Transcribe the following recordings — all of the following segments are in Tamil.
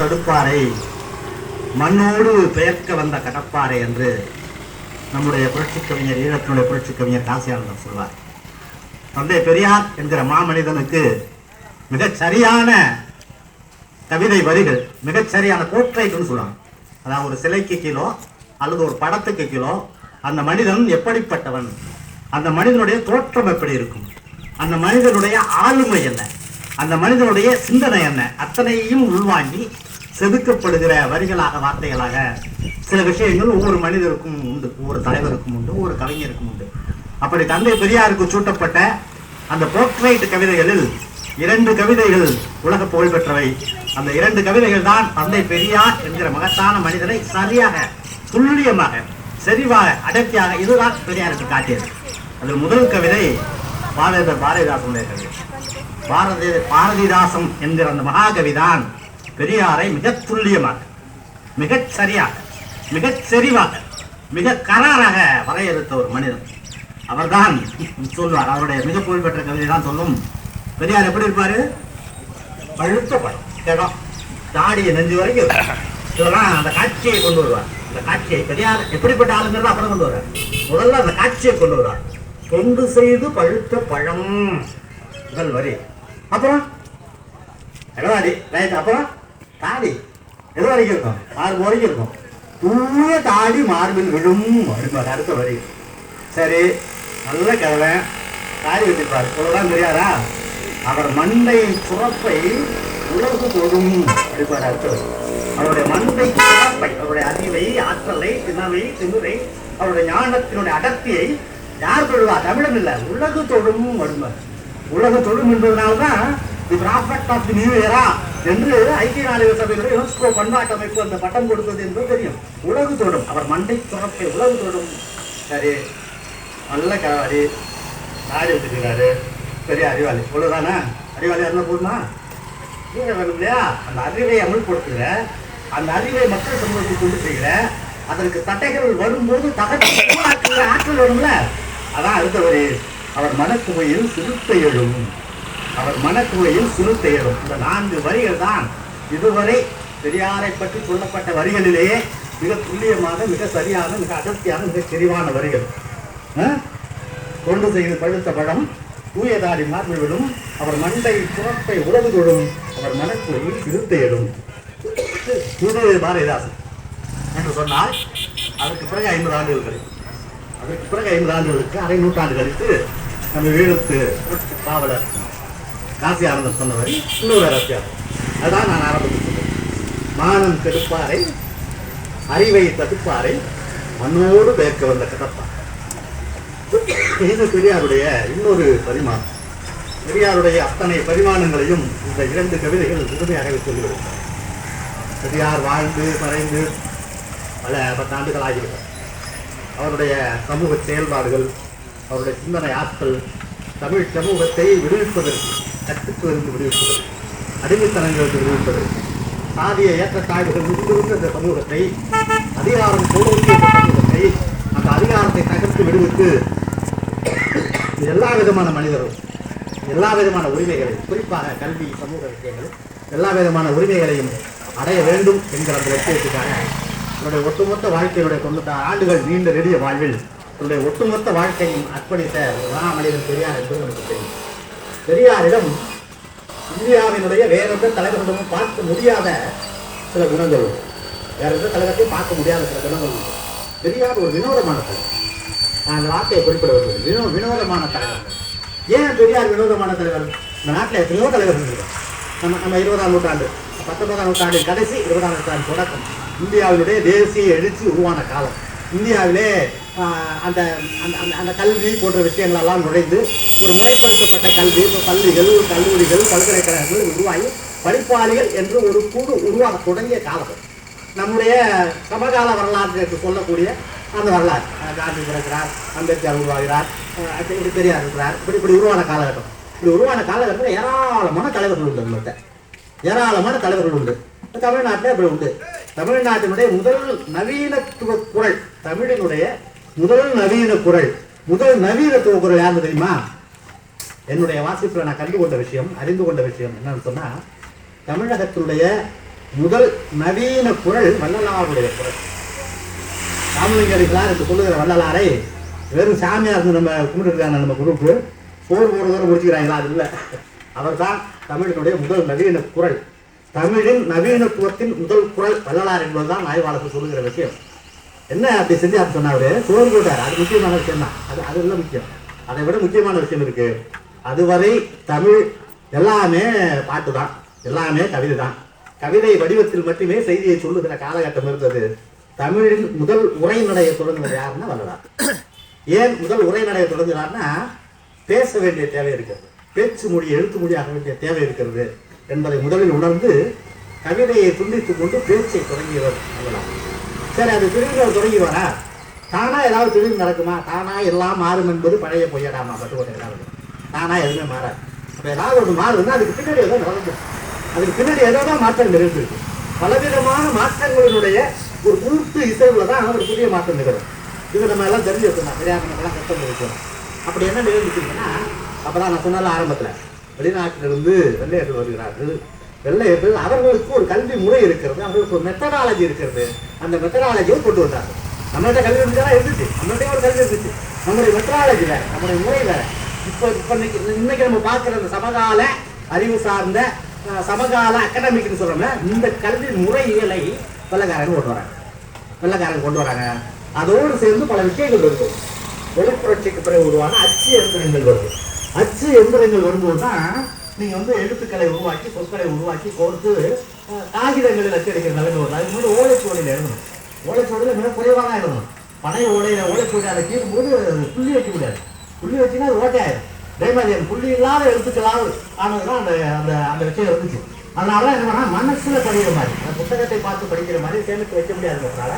தடுப்பாரை மண்ணோடு பெயர்க்க வந்த கடப்பாறை என்று நம்முடைய புரட்சி கவிஞர் ஈழத்தினுடைய புரட்சி கவிஞர் காசியானந்தர் சொல்வார். தந்தை பெரியார் என்கிற மாமனிதனுக்கு மிகச் சரியான கவிதை வரிகள் மிகச்சரியான சரியான சொல்லுவாங்க. அதாவது ஒரு சிலைக்கு கிலோ அல்லது ஒரு படத்துக்கு கிலோ அந்த மனிதன் எப்படிப்பட்டவன்? அந்த மனிதனுடைய தோற்றம் எப்படி இருக்கும்? அந்த மனிதனுடைய ஆளுமை என்ன? அந்த மனிதனுடைய சிந்தனை என்ன? அத்தனையும் உள்வாங்கி செதுக்கப்படுகிற வரிகளாக வார்த்தைகளாக சில விஷயங்கள் ஒவ்வொரு மனிதருக்கும் உண்டு ஒவ்வொரு தலைவருக்கும் உண்டு ஒவ்வொரு கவிஞருக்கும் உண்டு. அப்படி தந்தை பெரியாருக்கு சூட்டப்பட்ட அந்த போர்ட்ரைட் கவிதைகளில் இரண்டு கவிதைகள் உலக புகழ் பெற்றவை. அந்த இரண்டு கவிதைகள் தான் தந்தை பெரியார் என்கிற மகத்தான மனிதனை சரியாக துல்லியமாக செறிவாக அடர்த்தியாக இதுதான் பெரியாருக்கு காட்டியது. அதில் முதல் கவிதை பாரதிதார் பாரதிதாசனுடைய கவிதை. பாரதி பாரதிதாசன் என்கிற அந்த மகாகவி தான் பெரியாரை மிக துல்லியமாக மிகச் சரியாக மிகச் செறிவாக மிக கராராக வரையறுத்த ஒரு மனிதன். அவர்தான் சொல்வார் அவருடைய மிக புகழ்பெற்ற கவிதை தான் சொல்லும். பெரியார் எப்படி இருப்பாரு? பழுத்த படம் கிடம் தாடியை நெஞ்சு வரைக்கும் இதெல்லாம் அந்த காட்சியை கொண்டு வருவார். அந்த காட்சியை பெரியார் எப்படிப்பட்ட ஆளுங்கிறத அப்புறம் கொண்டு வருவார். முதல்ல அந்த காட்சியை கொண்டு வருவார். தொண்டு செய்து பழுத்த பழம் முதல் வரி. அப்புறம் ரைட் அப்புறம் தாடி. எது வரைக்கும் இருக்கும் மார்பு வரைக்கும் இருக்கும் தூய தாடி மார்பில் விழும் அப்படின்னு அடுத்த வரி. சரி நல்ல கதவை தாடி வச்சிருப்பார் இவ்வளவுதான் தெரியாதா அவர் மண்டை சுரப்பை உலகு தொடும் அப்படிப்பார் அடுத்த வரி. அவருடைய மண்டை சுரப்பை அவருடைய அறிவை ஆற்றலை தினவை திமுறை அவருடைய ஞானத்தினுடைய அடர்த்தியை யார் தொழுவா? தமிழம் இல்லை. உலகு தொடும் அப்படிம்பாரு. உலக தொடும் என்பதனால்தான் the prophet of the new இயரா என்று ஐக்கிய நாடுகள் சபையினுடைய யுனெஸ்கோ பண்பாட்டு அமைப்பு அந்த பட்டம் கொடுத்தது என்பது தெரியும். உலகு தொடும். அவர் மண்டை துறப்பை உலகு தொடும். சரி. நல்ல கவாடி நாடு வச்சுக்கிறாரு பெரிய அறிவாளி. இவ்வளோதானே அறிவாளி இருந்தால் போதுமா? நீங்க வேணும் இல்லையா? அந்த அறிவை அமல்படுத்துகிற அந்த அறிவை மக்கள் சமூகத்துக்கு கொண்டு செய்கிற அதற்கு தட்டைகள் வரும்போது தகவல் ஆற்றல் வரும்ல அதான் அடுத்த ஒரு அவர் மனக்குமையில் சிறுத்தை எழும். அவர் மனக்குவையில் சிறுத்தை தேரும். இந்த நான்கு வரிகள் தான் இதுவரை பெரியாரை பற்றி சொல்லப்பட்ட வரிகளிலேயே மிக துல்லியமாக மிக சரியான மிக அடர்த்தியான மிக செறிவான வரிகள். கொண்டு செய்து பழுத்த படம் தூயதாடி மார்பில் அவர் மண்டை சுரப்பை உலகு தொழும் அவர் மனக்குவையில் சிறுத்தையிடும் எழும் இது பாரதிதாசன். என்று சொன்னால் அதற்கு பிறகு ஐம்பது ஆண்டுகள் கழித்து அதற்கு பிறகு ஐம்பது ஆண்டுகளுக்கு அரை நூற்றாண்டு கழித்து நம்ம ஈழத்து பாவலர். காசி ஆனந்தம் சொன்னவர் இன்னொரு அரசியார் அதான் நான் ஆரம்பித்து சொன்னேன். மானம் கெடுப்பாரை அறிவை தடுப்பாரை மண்ணோடு பேர்க்க வந்த கடப்பார் இது பெரியாருடைய இன்னொரு பரிமாணம். பெரியாருடைய அத்தனை பரிமாணங்களையும் இந்த இரண்டு கவிதைகள் முழுமையாகவே சொல்லிவிடுகின்றன. பெரியார் வாழ்ந்து மறைந்து பல பத்தாண்டுகள் ஆகிவிட்டன அவருடைய சமூக செயல்பாடுகள் அவருடைய சிந்தனை ஆற்றல் தமிழ் சமூகத்தை விடுவிப்பதற்கு கட்டுப்பிலிருந்து விடுவிப்பதற்கு அடிமைத்தனங்களுக்கு விடுவிப்பதற்கு சாதிய ஏற்றத்தாழ்வுகள் மிகுந்த இந்த சமூகத்தை அதிகாரம் கோலோக்கிய இந்த சமூகத்தை அந்த அதிகாரத்தை தகர்த்து விடுவித்து எல்லா விதமான மனிதரும் எல்லா விதமான உரிமைகளையும் குறிப்பாக கல்வி சமூக விஷயங்கள் எல்லா விதமான உரிமைகளையும் அடைய வேண்டும் என்கிற அந்த லட்சியத்துக்காக என்னுடைய ஒட்டுமொத்த வாழ்க்கையினுடைய தொண்ணூத்தாறு ஆண்டுகள் நீண்ட நெடிய வாழ்வில் என்னுடைய ஒட்டுமொத்த வாழ்க்கையும் அர்ப்பணித்த ஒரு மனிதன் பெரியார் என்பது நமக்கு தெரியும். பெரியாரிடம் இந்தியாவினுடைய வேறு எந்த தலைவரிடமும் பார்க்க முடியாத சில குணங்கள். உண்டு வேற எந்த தலைவரையும் பார்க்க முடியாத சில குணங்கள். உண்டு பெரியார் ஒரு வினோதமான தலைவர். நான் அந்த வார்த்தையை குறிப்பிட வருவது வினோ வினோதமான தலைவர். ஏன் பெரியார் வினோதமான தலைவர்? இந்த நாட்டில் எத்தனையோ தலைவர்கள் நம்ம நம்ம இருபதாம் நூற்றாண்டு பத்தொன்பதாம் நூற்றாண்டின் கடைசி இருபதாம் நூற்றாண்டு தொடக்கம். இந்தியாவினுடைய தேசிய எழுச்சி உருவான காலம். இந்தியாவிலே அந்த அந்த அந்த- அந்த கல்வி போன்ற விஷயங்களெல்லாம் நுழைந்து ஒரு முறைப்படுத்தப்பட்ட கல்வி இப்போ பள்ளிகள் கல்லூரிகள் பல்கலைக்கழகங்கள் உருவாகி படிப்பாளிகள் என்று ஒரு குழு உருவாக தொடங்கிய காலம் நம்முடைய சமகால வரலாறு என்று சொல்லக்கூடிய அந்த வரலாறு. காந்தி பிறக்கிறார் அம்பேத்கர் உருவாகிறார் இப்படி பெரியார் இருக்கிறார் இப்படி இப்படி உருவான காலகட்டம். இப்படி உருவான காலகட்டத்தில் ஏராளமான தலைவர்கள் உண்டு நம்மகிட்ட ஏராளமான தலைவர்கள் உண்டு. தமிழ்நாட்டில் இப்படி உண்டு. தமிழ்நாட்டினுடைய முதல் நவீனத்துவ குரல் தமிழினுடைய முதல் நவீன குரல் முதல் நவீனத்துவ குரல் யாருன்னு தெரியுமா? என்னுடைய வாசிப்பில் நான் கண்டு கொண்ட விஷயம் அறிந்து கொண்ட விஷயம் என்னன்னு சொன்னா தமிழகத்தினுடைய முதல் நவீன குரல் வள்ளலாருடைய குரல். ராமலிங்கடிகளார் என்று சொல்லுகிற வள்ளலாரை வெறும் சாமியார் நம்ம கும்பிட்டுருக்காங்க நம்ம குரூப்பு போர் போடுற தூரம் முடிச்சுக்கிறாங்களா? அது இல்லை. அவர் தான் தமிழினுடைய முதல் நவீன குரல். தமிழின் நவீனத்துவத்தின் முதல் குரல் வள்ளலார் என்பதுதான் ஆய்வாளர்கள் சொல்லுகிற விஷயம். என்ன அப்படி செஞ்சார் சொன்னாரு? சோறு போட்டார். அது முக்கியமான விஷயம் தான் அது அது எல்லாம் முக்கியம். அதை விட முக்கியமான விஷயம் இருக்கு. அதுவரை தமிழ் எல்லாமே பாட்டு தான் எல்லாமே கவிதை தான் கவிதை வடிவத்தில் மட்டுமே செய்தியை சொல்லுகிற காலகட்டம் இருந்தது. தமிழின் முதல் உரைநடையை தொடங்குவது யாருன்னா வள்ளலார். ஏன் முதல் உரைநடையை தொடங்குகிறார்னா பேச வேண்டிய தேவை இருக்கிறது. பேச்சு மொழி எழுத்து மொழியாக வேண்டிய தேவை இருக்கிறது. என்பதை முதலில் உணர்ந்து கவிதையை துண்டித்துக் கொண்டு பேச்சை தொடங்கியவர் வள்ளலார் சரி அது திடீர்னு தொடங்கி வரா தானா ஏதாவது திடீர்னு நடக்குமா? தானா எல்லாம் மாறும் என்பது பழைய பொய்யடாமா? பட்டுக்கோட்டை ஏதாவது தானா எதுவுமே மாறாது. அப்போ ஏதாவது ஒன்று மாறுதுன்னா அதுக்கு பின்னாடி ஏதோ நடந்துடும் அதுக்கு பின்னாடி ஏதோ தான் மாற்றம் நிகழ்ந்திருக்கு பலவிதமான மாற்றங்களினுடைய ஒரு கூட்டு இசைவில் தான் ஒரு புதிய மாற்றம் நிகழும். இது நம்ம எல்லாம் தெரிஞ்சு வச்சிருந்தோம் பெரியாக்கணுக்கெல்லாம் கஷ்டம் இருக்கிறோம் அப்படி என்ன நிகழ்ந்துக்கிங்கன்னா அப்போ தான் நான் சொன்னால ஆரம்பத்தில் வெளிநாட்டிலிருந்து வெள்ளையர்கள் வருகிறார்கள். வெள்ளையர்கள் அவர்களுக்கு ஒரு கல்வி முறை இருக்கிறது. அவர்களுக்கு ஒரு மெத்தடாலஜி இருக்கிறது. அந்த மெத்தடாலஜியை கொண்டு வந்தார்கள். நம்மள்ட்ட கல்வி இருந்துச்சுன்னா இருந்துச்சு. நம்மள்ட்ட ஒரு கல்வி இருந்துச்சு. நம்முடைய மெத்தடாலஜி வேற நம்முடைய முறை வேற. இப்போ இப்போ இன்னைக்கு இன்னைக்கு நம்ம பார்க்குற அந்த சமகால அறிவு சார்ந்த சமகால அகாடமிக்னு சொல்றோம்ல இந்த கல்வி முறைகளை வெள்ளக்காரங்க கொண்டு வராங்க. வெள்ளக்காரங்க கொண்டு வராங்க. அதோடு சேர்ந்து பல விஷயங்கள் இருக்கும். தொழிற்புரட்சிக்கு பிறகு உருவான அச்சு எந்திரங்கள் வருது. அச்சு எந்திரங்கள் வரும்போது தான் நீங்க வந்து எழுத்துக்களை உருவாக்கி சொற்களை உருவாக்கி கோர்த்து காகிதங்களில் அச்சடிக்கிற நிலைமை வருது அதுக்கு முன்னாடி ஓலைச்சுவடியில் எழுதணும். ஓலைச்சுவடியில் மிக குறைவாக தான் எழுதணும். பழைய ஓலையில ஓலைச்சுவடி அதை கீறும் போது புள்ளி வைக்க முடியாது. புள்ளி வச்சுன்னா அது ஓட்டையாயிரும் அதே மாதிரி அந்த புள்ளி இல்லாத எழுத்துக்களாக ஆனதுதான் அந்த அந்த அந்த விஷயம் இருந்துச்சு. அதனால என்ன பண்ணா மனசுல படிக்கிற மாதிரி அந்த புத்தகத்தை பார்த்து படிக்கிற மாதிரி சேமித்து வைக்க முடியாதுன்றதுனால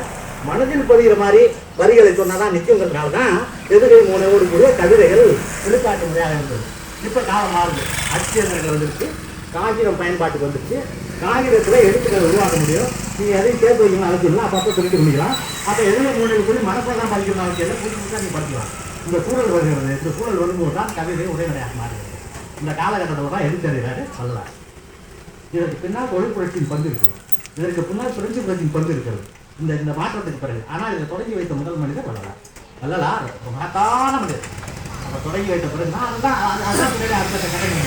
மனதில் பதிகிற மாதிரி வரிகளை சொன்னாதான் நிற்குங்கிறதுனால தான் எதிரை மூலையோடு கூடிய கவிதைகள் வெளிப்பாட்டு முறையாக இருந்தது. இப்போ காலம் மாறுது. அச்சியந்திரங்கள் வந்துருச்சு. காகிதம் பயன்பாட்டுக்கு வந்துருச்சு. காகிதத்தில் எழுத்துக்களை உருவாக்க முடியும். நீங்கள் எதையும் சேர்த்து வைக்கணும் அவசியம் இல்லை. அப்பப்போ சொல்லிட்டு முடிக்கலாம். அப்போ எதிரை மூலையில் சொல்லி மனசில் தான் படிக்கணும் அவசியம் இல்லை. புதுசு புதுசாக நீங்கள் படிக்கலாம் இந்த சூழல் வருகிறது. இந்த சூழல் வரும்போது தான் கவிதை உரைநடையாக மாறுகிறது. இந்த காலகட்டத்தில் தான் எழுத்தறிவார் சொல்லலாம் இதற்கு பின்னால் தொழில் புரட்சியின் பங்கு இருக்குது இதற்கு பின்னால் புரட்சி புரட்சியின் பங்கு இருக்கிறது. இந்த இந்த மாற்றத்துக்கு பிறகு. ஆனால் இதை தொடங்கி வைத்த முதல் மனிதர் வள்ளலார். வள்ளலார் மகத்தான மனிதர். அவர் தொடங்கி வைத்த பிறகு தான் அதுதான் அது- அதுதான் பின்னாடி அடுத்த கடமை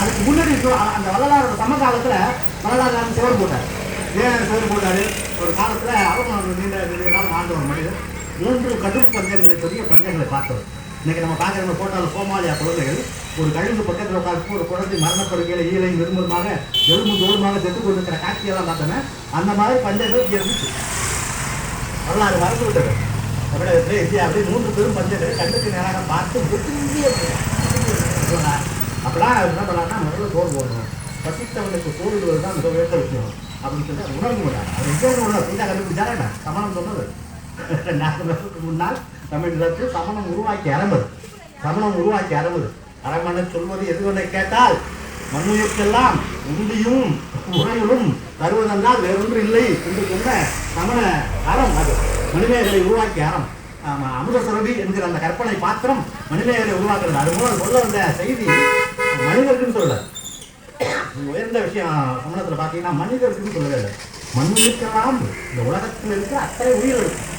அதுக்கு முன்னாடி அந்த வள்ளலாரோட சமகாலத்தில் வள்ளலார் நாம சுவர் போட்டார். ஏன் சுவர் போட்டார்? ஒரு காலத்தில் அவரும் நீண்ட நீண்ட காலம் ஆண்ட ஒரு மனிதர். மூன்று கடும் பஞ்சங்களை பெரிய பஞ்சங்களை பார்த்தவர். இன்னைக்கு நம்ம பார்க்குற நம்ம போட்டால் சோமாலியா குழந்தைகள் ஒரு கழுகு பக்கத்தில் உட்காந்து ஒரு குழந்தை மரணப்படுகையில் ஈழையும் விரும்புமாக எலும்பு தோலுமாக செத்து கொண்டிருக்கிற காட்சியெல்லாம் பார்த்தோன்னா அந்த மாதிரி பஞ்சங்கள் இருந்துச்சு. வரலாறு மறந்து விட்டது. தமிழகத்தில் இந்தியா மூன்று பெரும் பஞ்சங்களை கண்ணுக்கு நேராக பார்த்து ஒதுங்கிய அப்படிலாம் என்ன பண்ணலாம்னா முதல்ல சோறு போடணும். பசித்தவனுக்கு சோறு தான் மிக உயர்ந்த விஷயம். அப்படின்னு சொல்லி அதை உணர்ந்து விட்டார் அது எங்கே உணர்வு புரிஞ்சா கண்டுபிடிச்சாரா சமணம் சொன்னது. நாலு வருஷத்துக்கு முன்னால் தமிழகத்தில் சமணம் உருவாக்கி அரம்பது சமணம் உருவாக்கி அரம்பது அரமனை சொல்வது எதுவென கேட்டால் மண்ணுயிர்க்கெல்லாம் உண்டியும் உறையிலும் தருவதென்றால் வேறொன்று இல்லை என்று சொன்ன சமண அறம் அது. மனிதர்களை உருவாக்கி அறம். ஆமா, என்கிற அந்த கற்பனை பாத்திரம் மனிதர்களை உருவாக்குறது. அது மூலம் சொல்ல வந்த செய்தி மனிதர்க்குன்னு சொல்ல உயர்ந்த விஷயம் சமணத்தில் பார்த்தீங்கன்னா மனிதர்க்குன்னு சொல்லவே இல்லை. மண்ணுக்கெல்லாம் இந்த உலகத்தில் இருக்கிற அத்தனை உயிர்களுக்கு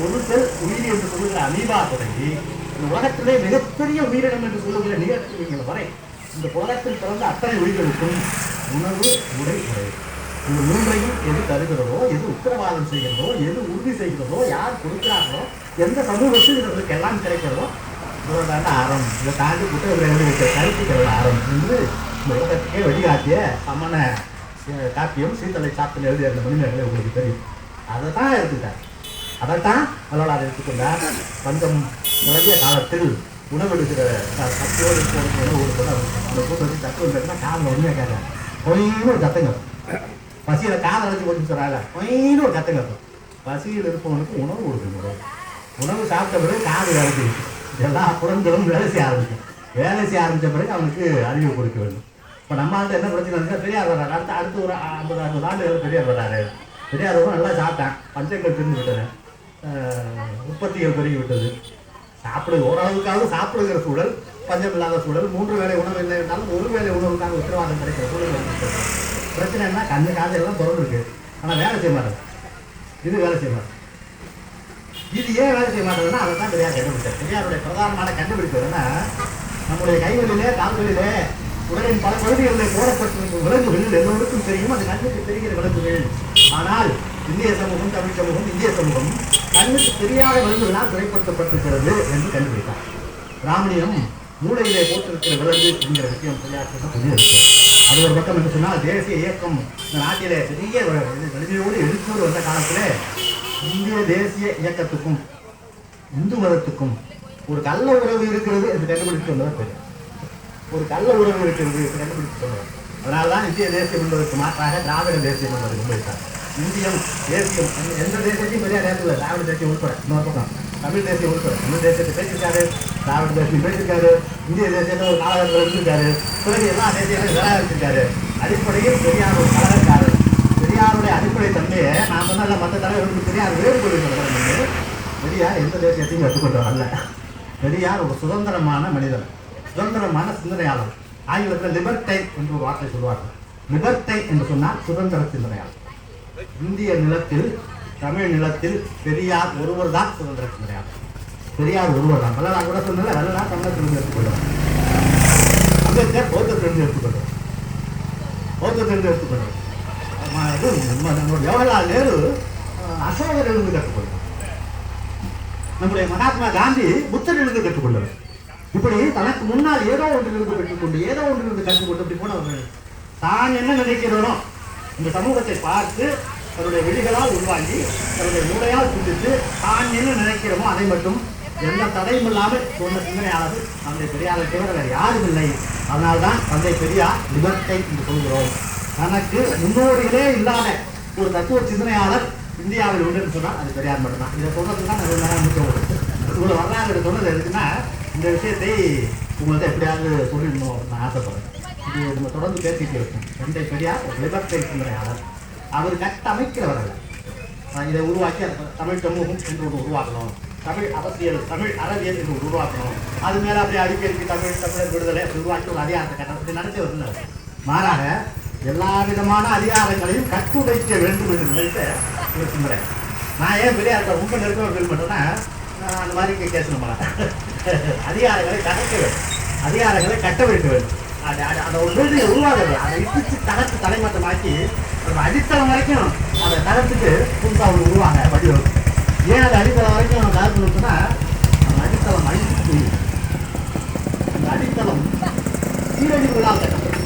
ஒரு செல் உயிர் என்று சொல்லுகிற அமீபா தொடங்கி இந்த உலகத்திலே மிகப்பெரிய உயிரினம் என்று சொல்லுகிற நிகழ்ச்சிகள் வரை இந்த உலகத்தில் பிறந்த அத்தனை உயிர்களுக்கும் உணவு உடை உறை இந்த மூன்றையும் எது தருகிறதோ எது உத்தரவாதம் செய்கிறதோ எது உறுதி செய்கிறதோ யார் கொடுக்கிறார்களோ எந்த சமூகத்தில் இவர்களுக்கு எல்லாம் கிடைக்கிறதோ இவர்தான் அறம். இதை தாண்டி புத்தகத்தில் எழுதி கருத்துக்கள் அறம் என்று இந்த உலகத்துக்கே வழிகாட்டிய சமண காப்பியம் சீத்தலை சாப்பிட்டு எழுதிய அந்த மனிதர்களை உங்களுக்கு தெரியும். அதை தான் இருக்குது அதைத்தான் வள்ளலார் எடுத்துக்கொண்டார். பஞ்சம் நிறைய காலத்தில் உணவெடுக்கிற அஹ், சக்தியோடு இருக்கிறவனுக்கு உணவு கொடுக்கணும் அந்த கூட்டத்தில் தத்துவம் கேட்டால் காதில் உண்மையாக கேட்கறேன் பொய்னு ஒரு சத்தம் கேட்கும். பசியில் காதை அழைச்சி கொண்டு சொல்கிறாங்க பொய்னு ஒரு சத்தம் கேட்கும். பசியில் இருப்பவனுக்கு உணவு கொடுக்கணும் உணவு சாப்பிட்ட பிறகு காது வேலைக்கு எல்லா புறங்களும் வேலை செய்ய ஆரம்பிக்கும். வேலை செய்ய ஆரம்பித்த பிறகு அவனுக்கு அறிவு கொடுக்க வேண்டும். இப்போ நம்ம ஆண்டு என்ன பிரச்சனை இருந்தால் பெரியார் வர்றாரு. அடுத்த அடுத்து ஒரு ஐம்பது அறுபது ஆண்டுகள் பெரியார் வர்றாரு. பெரியார் நல்லா சாப்பிட்டேன். பஞ்சங்கள் திருந்து விட்டுறேன் உற்பத்திகள் பெருகிவிட்டது. சாப்பிடு ஓரளவுக்காக சாப்பிடுகிற சூழல் பஞ்சம் இல்லாத சூழல் மூன்று வேலை உணவு இல்லை என்றாலும் ஒரு வேளை உணவுக்காக உத்தரவாதம் கிடைக்கிற சூழல் பிரச்சனை என்ன? கண்ணு காது எல்லாம் திறந்து ஆனால் வேலை செய்ய மாட்டேன் இது வேலை செய்ய மாட்டேன் இது ஏன் வேலை செய்ய மாட்டேதுன்னா அதை தான் பெரியார் கண்டுபிடிச்சார். பெரியாருடைய பிரதானமான கண்டுபிடிப்பு என்னன்னா நம்முடைய கைகளிலே கால்களிலே உடலின் பல பகுதிகளில் போடப்பட்டிருக்கும் விலங்குகள் எல்லோருக்கும் தெரியும் அது கண்ணுக்கு தெரிகிற விலங்குகள். ஆனால் இந்திய சமூகம் தமிழ் சமூகம் இந்திய சமூகம் கண்ணுக்கு தெரியாத விலங்குகளால் சிறைப்படுத்தப்பட்டிருக்கிறது என்று கண்டுபிடித்தார். ராமணியம் மூளையிலே போட்டிருக்கிற விலங்கு என்கிற விஷயம் பெரியாருக்கு அது ஒரு பக்கம் என்று சொன்னால் தேசிய இயக்கம் இந்த நாட்டிலே பெரிய ஒரு இது வலிமையோடு வந்த காலத்தில் இந்திய தேசிய இயக்கத்துக்கும் இந்து மதத்துக்கும் ஒரு நல்ல உறவு இருக்கிறது என்று கண்டுபிடித்து வந்தவர் பெரியார் ஒரு கள்ள உறவு இருக்கிறது என்று கண்டுபிடித்து அதனால தான் இந்திய தேசியம் என்பதற்கு மாற்றாக திராவிட தேசியம் என்பதை முன்வைத்தார் இந்தியம் தேசியம் எந்த- எந்த தேசியத்தையும் பெரியார் நேரத்தில் திராவிட தேசியம் உட்பட இன்னொரு பக்கம். தமிழ் தேசியம் உட்பட தமிழ் தேசியத்தை பேசியிருக்காரு திராவிட தேசியம் பேசியிருக்காரு இந்திய தேசியத்தை ஒரு காலகட்டத்தில் இருந்திருக்காரு பிறகு எல்லா தேசியங்களும் நிராகரிச்சிருக்காரு. அடிப்படையில் பெரியார் ஒரு கலகக்காரர் பெரியாருடைய அடிப்படை தன்மையை நான் சொன்ன மற்ற தலைவர்களுக்கு பெரியார் வேறுபடுகிற வந்து பெரியார் எந்த தேசியத்தையும் கற்றுக்கொண்டவர் அல்ல. பெரியார் ஒரு சுதந்திரமான மனிதன் சுதந்திரமான சிந்தனையாளர். ஆங்கிலத்தில் லிபர்டை என்று ஒரு வார்த்தை சொல்வார்கள் லிபர்டை என்று சொன்னால் சுதந்திர சிந்தனையாளர். இந்திய நிலத்தில் தமிழ் நிலத்தில் பெரியார் ஒருவர் தான் சுதந்திர சிந்தனையாளர். பெரியார் ஒருவர் தான். வள்ளலார் கூட சொன்னல வள்ளலார் தமிழத்திலிருந்து எடுத்துக்கொள்வார் அம்பேத்கர் பௌத்தத்திலிருந்து எடுத்துக்கொள்வார் பௌத்த எடுத்துக்கொள்வார் ஆமா, இது நம்ம ஜவஹர்லால் நேரு அசோகர் எழுந்து கற்றுக்கொள்வார் நம்முடைய மகாத்மா காந்தி புத்தரிலிருந்து கற்றுக்கொண்டவர். இப்படி தனக்கு முன்னால் ஏதோ ஒன்றிலிருந்து பெற்றுக்கொண்டு ஏதோ ஒன்றிலிருந்து கற்றுக்கொண்டு இப்படி போனவர்கள் தான் என்ன நினைக்கிறோனோ இந்த சமூகத்தை பார்த்து தன்னுடைய விழிகளால் உள்வாங்கி தன்னுடைய மூளையால் சிந்தித்து தான் என்ன நினைக்கிறோமோ அதை மட்டும் எந்த தடையும் இல்லாமல் சொன்ன சிந்தனையாளர்கள் தந்தை பெரியாரை தவிர வேறு யாரும் இல்லை. அதனால்தான் தந்தை பெரியார் லிபர்டை என்று சொல்கிறோம். தனக்கு முன்னோடிகளே இல்லாத ஒரு தத்துவ சிந்தனையாளர் இந்தியாவில் உண்டுன்னு சொன்னால் அது பெரியார் மட்டும்தான். இதை சொல்றதுக்கு தான் நிறைய நேரம் முக்கியம் இவ்வளோ வரலாறு சொன்னது எதுக்குன்னா இந்த விஷயத்தை உங்கள்கிட்ட எப்படியாவது சொல்லிடணும் நான் ஆசைப்படுறேன். இது நம்ம தொடர்ந்து பேசிட்டு இருக்கோம். தந்தை பெரியார் ஒரு சிந்தனையாளர் அவர் கட்டமைக்கிறவர் அல்ல இதை உருவாக்கி தமிழ் சமூகம் என்று ஒன்று உருவாக்கணும். தமிழ் அரசியல் தமிழ் அறவியல் என்று உருவாக்கணும். அது மேலே அப்படியே அடிக்கடிக்கு தமிழ் தமிழர் விடுதலை உருவாக்கி ஒரு அதிகாரத்தை கட்டத்தை நடத்தி வரல மாறாக எல்லா விதமான அதிகாரங்களையும் கட்டுடைக்க வேண்டும் என்று நினைத்த ஒரு சிந்தனை நான் ஏன் பெரியார் ரொம்ப நெருக்கமாக ஃபீல் பண்ணுறேன்னா நான் அந்த மாதிரி கேஸ் நம்ம அதிகாரங்களை தகர்க்க வேண்டும். அதிகாரங்களை கட்ட வேண்டும். அது அது அதை ஒரு பில்டிங்கை உருவாக்குறது. அதை இடிச்சு தகர்த்து தலைமட்டமாக்கி நம்ம அடித்தளம் வரைக்கும் அதை தகர்த்துட்டு புதுசாக ஒன்று உருவாங்க வடிவம். ஏன் அது அடித்தளம் வரைக்கும் நம்ம தகர்க்கணும்னு சொன்னால் அந்த அடித்தளம் அழிஞ்சு அந்த அடித்தளம் சீரழிவுகளால் கட்டப்படும்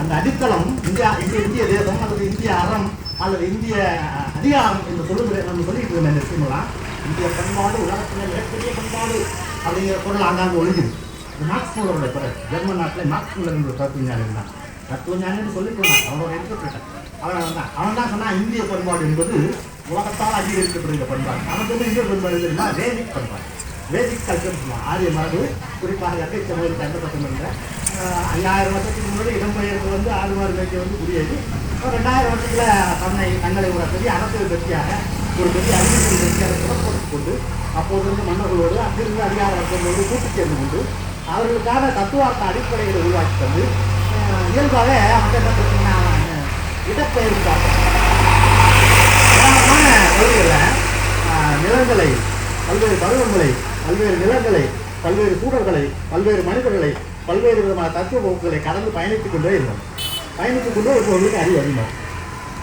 அந்த அடித்தளம் இந்தியா இந்திய இந்திய தேசம் அல்லது இந்திய அறம் அல்லது இந்திய அதிகாரம் என்று சொல்லுகிற நம்ம சொல்லிட்டு இருந்த இந்த விஷயமெல்லாம் இந்திய பண்பாடு உலகத்தில் மிகப்பெரிய பண்பாடு அப்படிங்கிற பொருள் ஆங்காங்க ஒழுகுது இது மார்க்ஸ் மூலருடைய குரல் ஜெர்மன் நாட்டில் மார்க்ஸ் மூலர் என்ற தான் இருந்தான். சொல்லி சொன்னான் அவனோட இன்டர்பிரேட்டர் அவன் வந்தான் அவன் தான் சொன்னால் இந்திய பண்பாடு என்பது உலகத்தால் அங்கீகரிக்கப்படுகிற பண்பாடு. நமக்கு வந்து இந்திய பண்பாடு தெரியுமா? வேதிக் பண்பாடு. வேதிக் கல்ச்சர் சொல்லுவாங்க. ஆரிய மரபு குறிப்பாக கட்டை பக்கம் அந்தப்பட்டிருந்த ஐயாயிரம் வருஷத்துக்கு முன்னாடி இடம்பெயர்ந்து வந்து ஆறு மாறு வந்து குடியேறி ரெண்டாயிரம் வருஷத்தில் தன்னை தங்களை ஒரு பெரிய அரசியல் கட்சியாக ஒரு அறிவிப்பு அறிவியல் கட்சியாக புறப்பட்டுக் கொண்டு அப்போது இருந்த மன்னர்களோடு அங்கிருந்து அதிகார வர்க்கங்களோடு கூட்டு சேர்ந்து கொண்டு அவர்களுக்கான தத்துவார்த்த அடிப்படைகளை உருவாக்கி தந்து இயல்பாக இயல்பாகவே அவங்க என்ன பார்த்தீங்கன்னா இடப்பெயர்வு பகுதிகளில் நிலங்களை பல்வேறு பருவங்களை பல்வேறு நிலங்களை பல்வேறு சூழல்களை பல்வேறு மனிதர்களை பல்வேறு விதமான தத்துவ போக்குகளை கடந்து பயணித்துக் கொண்டே இருந்தோம். பயணித்துக் கொண்டே இருப்பவர்களுக்கு அறிவு அதிகம்.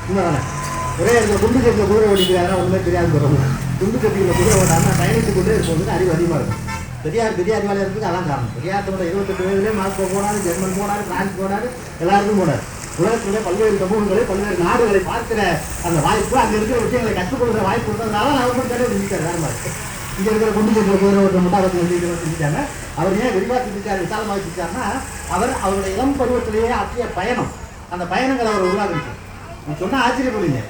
உண்மைதானே? ஒரே இடத்துல குண்டு கட்டியில் குதிரை ஓடிக்கிறாரா ஒன்றுமே தெரியாது சொல்லுவாங்க குண்டு கட்டியில் குதிரை ஓடாமல் பயணித்து கொண்டே இருப்பவங்களுக்கு அறிவு அதிகமாக இருக்கும் பெரியார் பெரியார் வேலை இருக்குது அதான் காரணம் பெரியார் தன்னோட இருபத்தெட்டு வயதுலேயே மாஸ்கோ போனார் ஜெர்மன் போனார் பிரான்ஸ் போனார் எல்லாருக்கும் போனார். உலகத்திலே பல்வேறு சமூகங்களை பல்வேறு நாடுகளை பார்க்கிற அந்த வாய்ப்பு அங்கே இருக்கிற விஷயங்களை கற்றுக்கொள்கிற வாய்ப்பு இருந்ததுனால அவர் மட்டும் தடவை செஞ்சுட்டார் வேற மாதிரி. இங்கே இருக்கிற குண்டு கட்டில குதிரை ஓட்ட மட்டும் அவர் செஞ்சுட்டாங்க. அவர் ஏன் விரிவாக சிந்திச்சார் விசாலமாக சிந்திச்சார்னா அவர் அவருடைய இளம் பருவத்திலேயே ஆற்றிய பயணம். அந்த பயணங்களை அவர் உருவாக்கிச்சு நான் சொன்னால் ஆச்சரியப்படுங்க.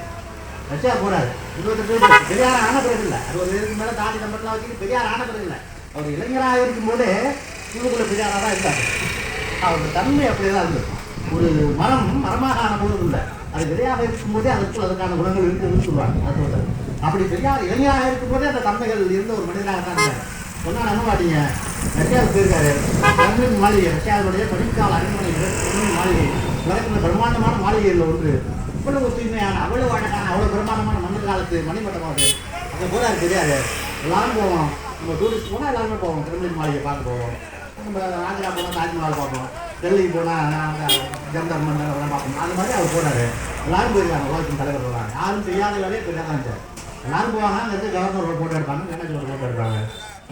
வச்சா போறாரு. இருபத்தெட்டு வயசு பெரியார் ஆன பிறகு இல்லை. அறுபது வயதுக்கு மேலே தாண்டி நம்பர்லாம் வச்சுட்டு பெரியார் ஆன பிறகு இல்லை. அவர் இளைஞராக இருக்கும்போது உள்ளுக்குள்ள பெரியாராக தான் இருந்தார். அவருடைய தன்மை அப்படியே தான் இருந்தது. ஒரு மரம் மரமாக ஆன போதும் இல்லை அது விதையாக இருக்கும்போதே அதற்குள் அதுக்கான குணங்கள் இருக்குதுன்னு சொல்லுவாங்க. அது சொல்றாரு. அப்படி பெரியார் இளைஞராக இருக்கும்போதே அந்த தன்மைகள் இருந்த ஒரு மனிதனாக தான் இருந்தார். சொன்னா நம்ப மாட்டீங்க ரஷ்யாவில் போயிருக்காரு. பெர்லின் மாளிகை ரஷ்யாவுடைய படிக்கால அரண்மனை மாளிகை உலகத்தில் பிரம்மாண்டமான மாளிகையில் ஒன்று. இவ்வளவு தூய்மையான அவ்வளவு அழகான அவ்வளோ பிரமாண்டமான மண்ணு காலத்து மணிமட்டமாக மணிமட்டமாவது அங்கே போறாரு தெரியாது. எல்லாரும் போவோம். நம்ம டூரிஸ்ட் போனால் எல்லாருமே போவோம். பெர்லின் மாளிகை பார்க்க போவோம். நம்ம ஆந்திரா போனால் தாஜ்மஹால் பார்ப்போம். டெல்லிக்கு போனால் ஜந்தர் மன்னர் அதெல்லாம் பார்ப்போம். அந்த மாதிரி அவர் போனார். எல்லாரும் போயிருக்காங்க. உலகத்தின் தலைவர் போகிறாங்க யாரும் தெரியாத வேலையே பெரியார் தான் சார் எல்லாரும் போவாங்க அங்கே கவர்னர் ஒரு போட்டோ எடுப்பாங்க. மேனேஜர் ஒரு போட்டோ எடுப்பாங்க.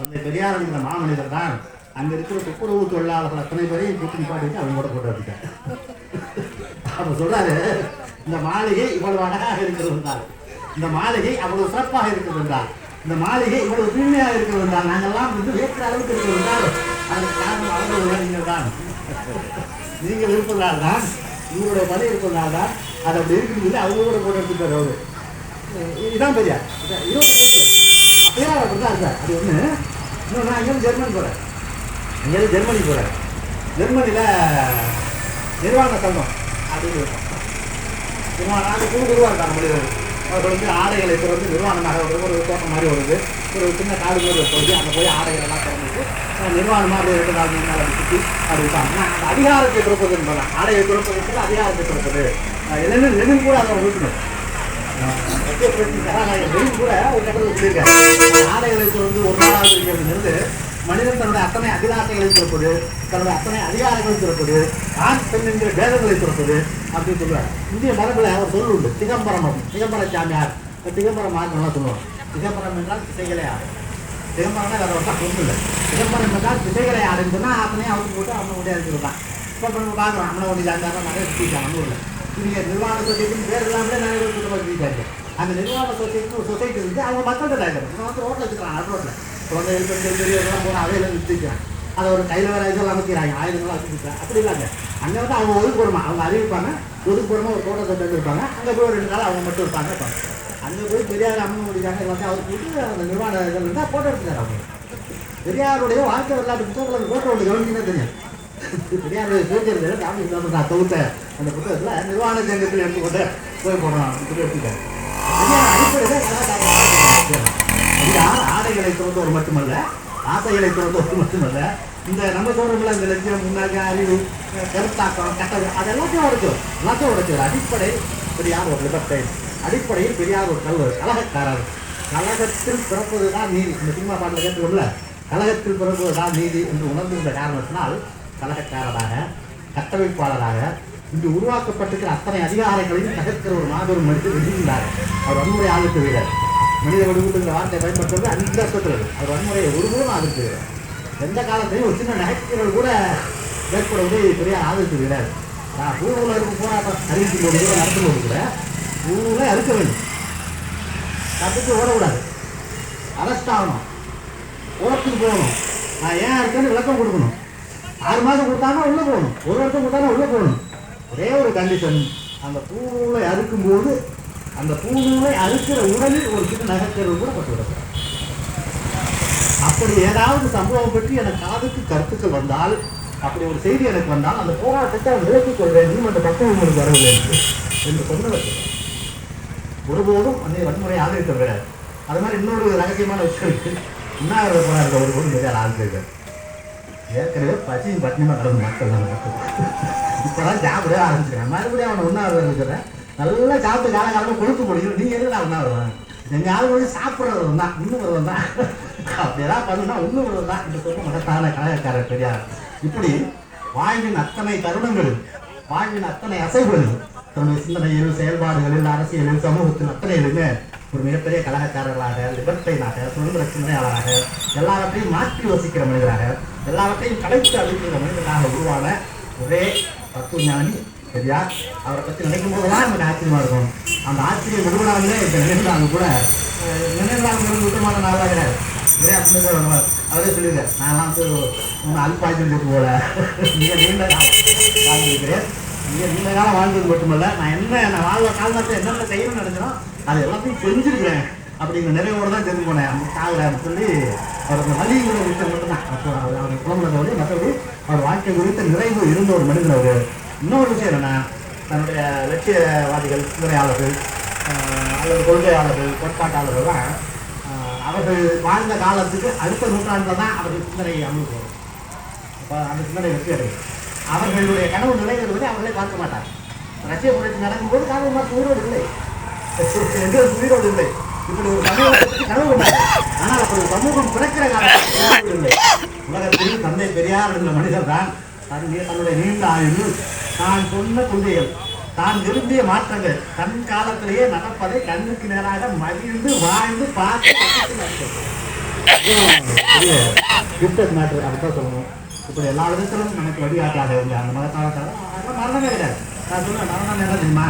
அந்த பெரியார் என்ற மாமனிதர் தான் அங்கே இருக்கிற துப்புரவு தொழிலாளர்கள் அத்தனை பேரையும் கூட்டி பாட்டு அவங்க கூட போட்டு எடுத்துட்டாங்க அப்போ சொல்கிறாரு இந்த மாளிகை இவ்வளவு அழகாக இருக்கிறது என்றார் இந்த மாளிகை அவ்வளவு சிறப்பாக இருக்கிறது என்றார் இந்த மாளிகை இவ்வளவு தூய்மையாக இருக்கிறது என்றால் நாங்கள்லாம் வந்து வேற்ற அளவுக்கு இருக்கிறது என்றால் அதற்கு காரணம் அவர்கள் நீங்கள் தான் நீங்கள் இருப்பதால் தான் உங்களுடைய பணி இருப்பதால் தான் அது அப்படி இருக்குது அவங்க கூட போட்டு எடுத்துட்டார் அவரு. இதான் பெரியா இருபது பேருக்கு. அப்படியே அப்படிதான் இருக்கார் அது ஒன்று இன்னும் நான் இங்கேருந்து ஜெர்மனி போகிறேன் இங்கே ஜெர்மனி போகிறேன் ஜெர்மனியில் நிர்வாக சங்கம் அப்படின்னு இருக்கும் நிர்வாணம் அது குழு குழுவாக இருக்காங்க மனிதர்கள். அவர்கள் வந்து ஆடைகளை திறந்து நிர்வாணமாக ஒரு ஒரு தோட்டம் மாதிரி வருது. ஒரு சின்ன காடு மாதிரி போய் அங்கே போய் ஆடைகள் எல்லாம் திறந்துட்டு நிர்வாணமாக அப்படியே ரெண்டு நாள் மூணு அப்படி சுற்றி அப்படி இருப்பாங்க. ஆனால் அந்த அதிகாரத்தை கொடுப்பது என்பதான் ஆடையை திறப்பதற்கு அதிகாரத்தை கொடுப்பது. எல்லாமே லெனின் கூட அதை விட்டுணும் லெனின் கூட ஒரு கட்டத்தில் சொல்லியிருக்காரு. ஆடைகளை திறந்து ஒரு நாளாக இருக்கிறது மனிதன் தன்னுடைய அத்தனை அதிகாரங்களை திறப்பது தன்னுடைய அத்தனை அதிகாரங்களை திறப்பது ஆண் பெண் என்கிற பேதங்களை திறப்பது அப்படின்னு சொல்லுவார் இந்திய மரபில் அவர் சொல் உண்டு திகம்பரம் திகம்பர சாமியார். திகம்பரம் மார்க்கம்லாம் சொல்லுவாங்க? திகம்பரம் என்றால் திசைகளே ஆகும் திகம்பரம்னா வேற ஒன்றா ஒன்றும் இல்லை. திகம்பரம் என்றால் திசைகளை ஆடுன்னு சொன்னால் அவனே அவுத்து போட்டு அவனை முடியாது இருக்கிறதான் இப்போ நம்ம பார்க்குறோம் அம்மனை ஒன்று சார்ந்தாலும் நிறைய சுற்றிட்டான் ஒன்றும் இல்லை இங்கே நிர்வாக சொசைட்டின்னு பேர் இல்லாமலே நிறைய பேர் கூட்டமாக அந்த நிர்வாக சொசைட்டின்னு ஒரு சொசைட்டி இருந்து அவங்க மக்கள்கிட்ட ஆகிடும் வந்து ரோட்டில் வச்சுக்கிறான் அது ரோட்டில் குழந்தைகள் பெண்கள் பெரியவர்கள்லாம் போனால் அவையில் நிறுத்திக்கிறாங்க. அதை ஒரு கையில் வேற இதெல்லாம் அமைக்கிறாங்க. ஆயுதங்களாம் அமைச்சிருக்காங்க அப்படி இல்லைங்க அங்கே வந்து அவங்க ஒதுக்குறமா அவங்க அறிவிப்பாங்க. ஒதுக்குறமா ஒரு தோட்டத்தை தந்துருப்பாங்க அங்கே போய் ஒரு ரெண்டு நாள் அவங்க மட்டும் இருப்பாங்க. அங்கே போய் பெரியார் அம்மன் முடிக்காங்க வந்து அவர் கூட்டு அந்த நிர்வாண இதில் இருந்தால் ஃபோட்டோ எடுத்துக்காரு அவங்க. பெரியாருடைய வாழ்க்கை வரலாற்று புத்தகத்தில் அந்த ஃபோட்டோ ஒன்று கவனிச்சுன்னா தெரியும். பெரியாருடைய சூழ்நிலை தாமி நான் தொகுத்த அந்த புத்தகத்தில் நிர்வாண சங்கத்தில் எடுத்துக்கொண்டு போய் போடுறான் இப்படி எடுத்துக்காரு பெரியார் அடிப்படையில் இது ஆடைகளை திறந்தவர் மட்டுமல்ல ஆசைகளை திறந்தவர் மட்டுமல்ல இந்த நம்ம சொல்றோம்ல இந்த லட்சியம் முன்னாடி அறிவு கருத்தாக்கம் கட்டது அது எல்லாத்தையும் உடைச்சோம் எல்லாத்தையும் உடைச்சவர் அடிப்படை பெரியார் ஒரு லிபர்டைன் அடிப்படையில் பெரியார் ஒரு கல்வர் கலகக்காரர் கலகத்தில் பிறப்பது தான் நீதி. இந்த சினிமா பாட்டில் கேட்டுக்கோம்ல. கழகத்தில் பிறப்பது தான் நீதி என்று உணர்ந்திருந்த காரணத்தினால் கழகக்காரராக கட்டமைப்பாளராக இங்கு உருவாக்கப்பட்டிருக்கிற அத்தனை அதிகாரங்களையும் தகர்க்கிற ஒரு மாபெரும் மனிதர் விரும்பினார் அவர் வன்முறை ஆளுக்கு வீரர். மனித வடிவுங்கிற வார்த்தையை பயன்படுத்துறது அந்த சொல்கிறது அது. அவர் வன்முறையை ஒருபோதும் ஆதரித்து வீரர் எந்த காலத்திலையும் ஒரு சின்ன நகைச்சுகள் கூட ஏற்படுவதை பெரிய ஆதரித்து வீரர் நான் பூவில் இருக்கும் போராட்டம் அறிவிக்கும் போது கூட நடத்தும் போது கூட பூவில் அறுக்க வேண்டும். தப்பிச்சு ஓடக்கூடாது. அரெஸ்ட் ஆகணும். கோர்ட்டுக்கு போகணும். நான் ஏன் இருக்கேன்னு விளக்கம் கொடுக்கணும். ஆறு மாதம் கொடுத்தானா உள்ளே போகணும். ஒரு வருஷம் கொடுத்தானா உள்ளே போகணும். ஒரே ஒரு கண்டிஷன் அந்த பூவில் அறுக்கும்போது அந்த பூநூலை அறுக்கிற உடலில் ஒரு சின்ன நகைக்கிறது கூட பட்டு விடக்கூடாது அப்படி ஏதாவது சம்பவம் பற்றி எனக்கு காதுக்கு கருத்துக்கள் வந்தால் அப்படி ஒரு செய்தி எனக்கு வந்தால் அந்த போராட்டத்தை விலக்கிக் கொள்வேன். இன்னும் அந்த பக்கம் உங்களுக்கு வரவில்லை என்று என்று சொன்னவர் ஒருபோதும் அந்த வன்முறை ஆதரித்த கிடையாது அது மாதிரி இன்னொரு ரகசியமான விஷயம் இருக்கு. உண்ணாவிரத போராட்ட ஒரு போது நிறைய ஆதரிக்கிறார் ஏற்கனவே பசியும் பட்டினமாக கடந்த மக்கள் தான் மக்கள் இப்போதான் ஜாபடியாக ஆரம்பிச்சிருக்கேன் மறுபடியும் அவனை உண்ணாவிரதம் இருக்கிறேன் நல்லா சாப்பிட்டு காலகாலமாக கொழுப்பு முடியும் நீ எதுக்கு உண்ணாவிரதம் எங்கள் ஆள் வந்து சாப்பிட்றது தான் இன்னும் ஒருவன் தான் அப்படி எதாவது பண்ணுனா இன்னும் ஒருவன் தான் இந்த சொன்ன மகத்தான கழகக்காரர் பெரியார். இப்படி வாழ்வின் அத்தனை தருணங்கள் வாழ்வின் அத்தனை அசைவுகள் தன்னுடைய சிந்தனையில் செயல்பாடுகளில் அரசியலில் சமூகத்தின் அத்தனையிலுமே ஒரு மிகப்பெரிய கலகக்காரர்களாக லிபர்டைனாக சுதந்திர சிந்தனையாளராக எல்லாவற்றையும் மாற்றி யோசிக்கிற மனிதராக எல்லாவற்றையும் கலைத்து அளிக்கிற மனிதனாக உருவான ஒரே தத்துவ ஞானி சரியா? அவரை பற்றி நினைக்கும் போதெல்லாம் நமக்கு ஆச்சரியமா இருக்கும். அந்த ஆச்சரியம் விடுபடாமலே இப்போ நினைந்தாங்க கூட. நினைந்தாங்க விட்டுமான நாளாக கிடையாது அப்படின்னு அவரே சொல்லியிருக்காரு. நான்லாம் வந்து ஒன்றும் அல்பாய்ச்சல் போல. மிக நீண்ட காலம் மிக நீண்ட காலம் வாழ்ந்தது மட்டுமல்ல நான் என்ன நான் வாழ்ந்த காலத்தை என்னென்ன செய்யணும்னு நினைச்சனோ அது எல்லாத்தையும் தெரிஞ்சிருக்கிறேன் அப்படிங்கிற நிறைவோடு தான் தெரிஞ்சு போனேன். அந்த சாகுறேன் சொல்லி அவர் அந்த வலிங்கிற விஷயம் மட்டும்தான். அப்போ அவர் அவர் குழந்தை வழி மற்றபடி அவர் வாழ்க்கை குறித்த நிறைவு இருந்த ஒரு மனிதன் அவர். இன்னொரு விஷயம் என்னன்னா தன்னுடைய லட்சியவாதிகள் சிந்தனையாளர்கள் அல்லது கொள்கையாளர்கள் கோட்பாட்டாளர்கள்லாம் அவர்கள் வாழ்ந்த காலத்துக்கு அடுத்த நூற்றாண்டில் தான் அவர்கள் சிந்தனையை அமுல் போகும் அந்த சிந்தனை வெற்றி அடையும். அவர்களுடைய கனவு நிறைவேறுவதை அவர்களே பார்க்க மாட்டார் ரஷ்ய புரட்சி நடக்கும்போது காரணம் மார்க்ஸ் உயிரோடு இல்லை. உயிரோடு இல்லை. இப்படி ஒரு சமூகத்தை பற்றி கனவு ஆனால் அப்படி ஒரு சமூகம் பிறக்கிற காலத்தில் இல்லை. உலகத்தில் தந்தை பெரியார் என்ற மனிதர் தான் தன் தன்னுடைய நீண்ட ஆயுள். தான் சொன்ன கொள்கைகள் தான் விரும்பிய மாற்றங்கள். தன் காலத்திலேயே நடப்பதை கண்ணுக்கு நேராக மகிழ்ந்து வாழ்ந்து பார்த்து கிஃப்டட் மேட்ரு அப்படிதான் சொல்லணும். இப்போ எல்லா விதத்திலும் நமக்கு வழிகாட்டாக இருந்த அந்த மகத்தான அதெல்லாம் மரணமே கிடையாது. நான் சொல்லுவேன் மரணம் என்ன தெரியுமா?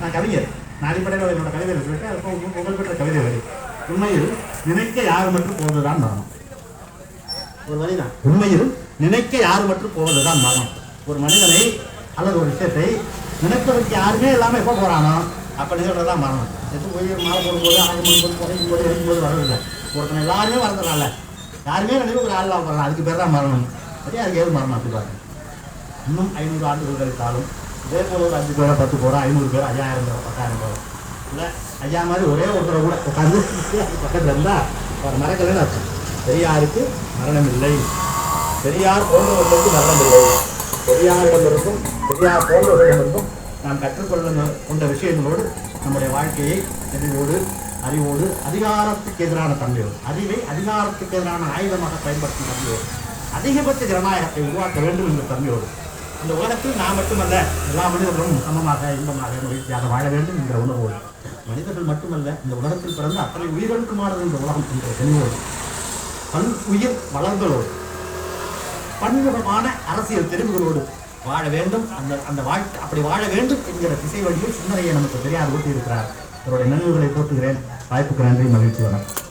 நான் கவிஞர். நான் அடிப்படையில் என்னோட கவிதையில் சொல்லிட்டு அது உங்க- புகழ்பெற்ற கவிதை வரி. உண்மையில் நினைக்க யார் மட்டும் போவதுதான் மரணம். ஒரு வழிதான் உண்மையில் நினைக்க யார் மட்டும் போவதுதான் மரணம். ஒரு மனிதனை அல்லது ஒரு விஷயத்தை நினைப்பதற்கு யாருமே இல்லாமல் எப்போ போகிறானோ அப்போ நிகழ்வு தான் மரணம் எது போய் மாலை போடும்போது ஆகும் பண்ணும்போது புகைக்கும் போது எரிக்கும் போது வரதில்லை. ஒருத்தனை எல்லாருமே வரதுனால யாருமே நினைவு ஒரு ஆள் போகிறான் அதுக்கு பேர் தான் மரணம். சரி அதுக்கு ஏது மரணம் அப்படி பாருங்க. இன்னும் ஐநூறு ஆண்டுகள் கழித்தாலும் இதே போல் ஒரு அஞ்சு பேரை பத்து பேரோ ஐநூறு பேர் ஐயாயிரம் பேர் பத்தாயிரம் பேர். இல்லை ஐயா மாதிரி ஒரே ஒருத்தரை கூட உட்காந்து பக்கத்தில் இருந்தால் அவர் மறக்கலைன்னு அர்த்தம். பெரியாருக்கு மரணம் இல்லை. பெரியார் போன்றவர்களுக்கு மரணம் இல்லை. பெரியாரிடமிருந்தும் பெரியார் போன்றவர்களிடமிருந்தும் நாம் கற்றுக்கொள்ள கொண்ட விஷயங்களோடு நம்முடைய வாழ்க்கையை தெளிவோடு அறிவோடு அதிகாரத்துக்கு எதிரான தன்மையோடு அறிவை அதிகாரத்துக்கு எதிரான ஆயுதமாக பயன்படுத்தும் தன்மையோடு அதிகபட்ச ஜனநாயகத்தை உருவாக்க வேண்டும் என்ற தன்மையோடு இந்த உலகத்தில் நான் மட்டுமல்ல எல்லா மனிதர்களும் சமமாக இன்பமாக மகிழ்ச்சியாக வாழ வேண்டும் என்ற உணர்வோடு மனிதர்கள் மட்டுமல்ல இந்த உலகத்தில் பிறந்த அத்தனை உயிர்களுக்குமானது இந்த உலகம் என்ற தெளிவோடு பல் உயிர் வளர்களோடு பன்முகமான அரசியல் தெரிவுகளோடு வாழ வேண்டும். அந்த அந்த வாழ்க்கை அப்படி வாழ வேண்டும் என்கிற திசை வழியில் சிந்தனையை நமக்கு பெரியார் ஊட்டி இருக்கிறார் அவருடைய நினைவுகளை போட்டுகிறேன் வாய்ப்புக்கு நன்றி மகிழ்ச்சி வணக்கம்.